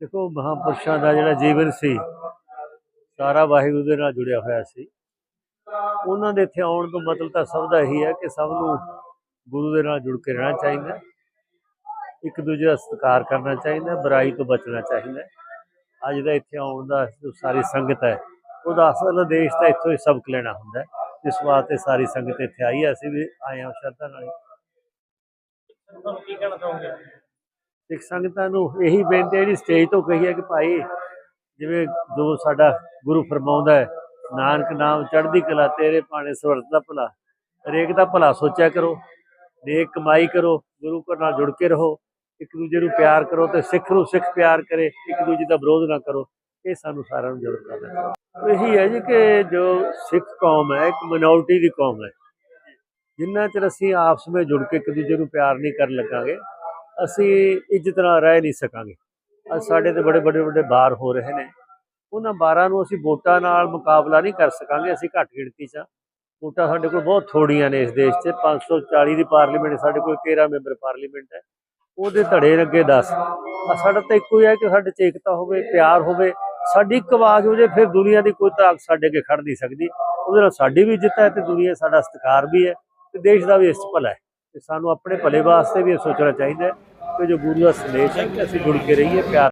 ਦੇਖੋ ਮਹਾਂਪੁਰਸ਼ਾਂ ਦਾ ਜਿਹੜਾ ਜੀਵਨ ਸੀ, ਸਾਰਾ ਵਾਹਿਗੁਰੂ ਦੇ ਨਾਲ ਜੁੜਿਆ ਹੋਇਆ ਸੀ। ਉਹਨਾਂ ਦੇ ਇੱਥੇ ਆਉਣ ਤੋਂ ਮਤਲਬ ਤਾਂ ਸਭ ਦਾ ਇਹੀ ਹੈ ਕਿ ਸਭ ਨੂੰ ਗੁਰੂ ਦੇ ਨਾਲ ਜੁੜ ਕੇ ਰਹਿਣਾ ਚਾਹੀਦਾ ਇੱਕ ਦੂਜੇ ਦਾ ਸਤਿਕਾਰ ਕਰਨਾ ਚਾਹੀਦਾ ਬੁਰਾਈ ਤੋਂ ਬਚਣਾ ਚਾਹੀਦਾ ਅੱਜ ਦਾ ਇੱਥੇ ਆਉਣ ਦਾ ਜੋ ਸਾਰੀ ਸੰਗਤ ਹੈ, ਉਹਦਾ ਅਸਲ ਉਦੇਸ਼ ਤਾਂ ਇੱਥੋਂ ਹੀ ਸਬਕ ਲੈਣਾ ਹੁੰਦਾ ਇਸ ਵਾਸਤੇ ਸਾਰੀ ਸੰਗਤ ਇੱਥੇ ਆਈ ਹੈ, ਅਸੀਂ ਵੀ ਆਏ ਹਾਂ ਸ਼ਰਧਾ ਨਾਲ ਹੀ। ਕੀ ਕਹਿਣਾ ਚਾਹੋਗੇ? ਸਿੱਖ ਸੰਗਤਾਂ ਨੂੰ ਇਹੀ ਬੇਨਤੀ ਹੈ ਜਿਹੜੀ ਸਟੇਜ ਤੋਂ ਕਹੀ ਹੈ ਕਿ ਭਾਈ ਜਿਵੇਂ ਜੋ ਸਾਡਾ ਗੁਰੂ ਫਰਮਾਉਂਦਾ ਹੈ, ਨਾਨਕ ਨਾਮ ਚੜ੍ਹਦੀ ਕਲਾ, ਤੇਰੇ ਭਾਣੇ ਸਵਰਤ ਦਾ ਭਲਾ, ਹਰੇਕ ਦਾ ਭਲਾ ਸੋਚਿਆ ਕਰੋ, ਨੇਕ ਕਮਾਈ ਕਰੋ, ਗੁਰੂ ਘਰ ਨਾਲ ਜੁੜ ਕੇ ਰਹੋ, ਇੱਕ ਦੂਜੇ ਨੂੰ ਪਿਆਰ ਕਰੋ ਤੇ ਸਿੱਖ ਨੂੰ ਸਿੱਖ ਪਿਆਰ ਕਰੇ, ਇੱਕ ਦੂਜੇ ਦਾ ਵਿਰੋਧ ਨਾ ਕਰੋ, ਇਹ ਸਾਨੂੰ ਸਾਰਿਆਂ ਨੂੰ ਜ਼ਰੂਰ ਕਰਨਾ ਇਹੀ ਹੈ ਜੀ ਕਿ ਜੋ ਸਿੱਖ ਕੌਮ ਹੈ, ਇੱਕ ਮਿਨੋਰਟੀ ਦੀ ਕੌਮ ਹੈ, ਜਿੰਨਾ ਚਿਰ ਅਸੀਂ ਆਪਸ ਵਿੱਚ ਜੁੜ ਕੇ ਇੱਕ ਦੂਜੇ ਨੂੰ ਪਿਆਰ ਨਹੀਂ ਕਰਨ ਲੱਗਾਂਗੇ ਅਸੀਂ ਇੱਜ਼ਤ ਨਾਲ ਰਹਿ ਨਹੀਂ ਸਕਾਂਗੇ। ਅੱਜ ਸਾਡੇ ਤੇ ਬੜੇ ਬੜੇ ਵੱਡੇ ਬਾਰ ਹੋ ਰਹੇ ਨੇ। ਉਹਨਾਂ ਬਾਰਾਂ ਨੂੰ ਅਸੀਂ ਵੋਟਾਂ ਨਾਲ ਮੁਕਾਬਲਾ ਨਹੀਂ ਕਰ ਸਕਾਂਗੇ, ਅਸੀਂ ਘੱਟ ਗਿਣਤੀ 'ਚ ਹਾਂ। ਵੋਟਾਂ ਸਾਡੇ ਕੋਲ ਬਹੁਤ ਥੋੜੀਆਂ ਨੇ ਇਸ ਦੇਸ਼ 'ਚ। 540 ਦੀ ਪਾਰਲੀਮੈਂਟ ਸਾਡੇ ਕੋਲ 13 ਮੈਂਬਰ ਪਾਰਲੀਮੈਂਟ ਹੈ। ਉਹਦੇ ਧੜੇ ਅੱਗੇ 10 ਸਾਡਾ ਤਾਂ ਇੱਕੋ ਹੀ ਹੈ ਕਿ ਸਾਡੇ 'ਚ ਏਕਤਾ ਹੋਵੇ, ਪਿਆਰ ਹੋਵੇ। ਸਾਡੀ ਇੱਕ ਆਵਾਜ਼ ਹੋ ਜੇ, ਫਿਰ ਦੁਨੀਆ ਦੀ ਕੋਈ ਤਾਕਤ ਸਾਡੇ ਅੱਗੇ ਖੜ ਨਹੀਂ ਸਕਦੀ। ਉਹਦੇ ਨਾਲ ਸਾਡੀ ਵੀ ਇੱਜ਼ਤ ਹੈ ਤੇ ਦੁਨੀਆ ਸਾਡਾ ਸਤਿਕਾਰ ਵੀ ਹੈ ਤੇ ਦੇਸ਼ ਦਾ ਵੀ ਇਸ 'ਚ ਭਲਾ ਹੈ। ਤੇ ਸਾਨੂੰ ਆਪਣੇ ਭਲੇ ਵਾਸਤੇ ਵੀ ਇਹ ਸੋਚਣਾ ਚਾਹੀਦਾ ਹੈ। ਕਿ ਜੋ ਗੁਰੂ ਦਾ ਸੰਦੇਸ਼ ਹੈ ਕਿ ਅਸੀਂ ਜੁੜ ਕੇ ਰਹੀਏ ਪਿਆਰ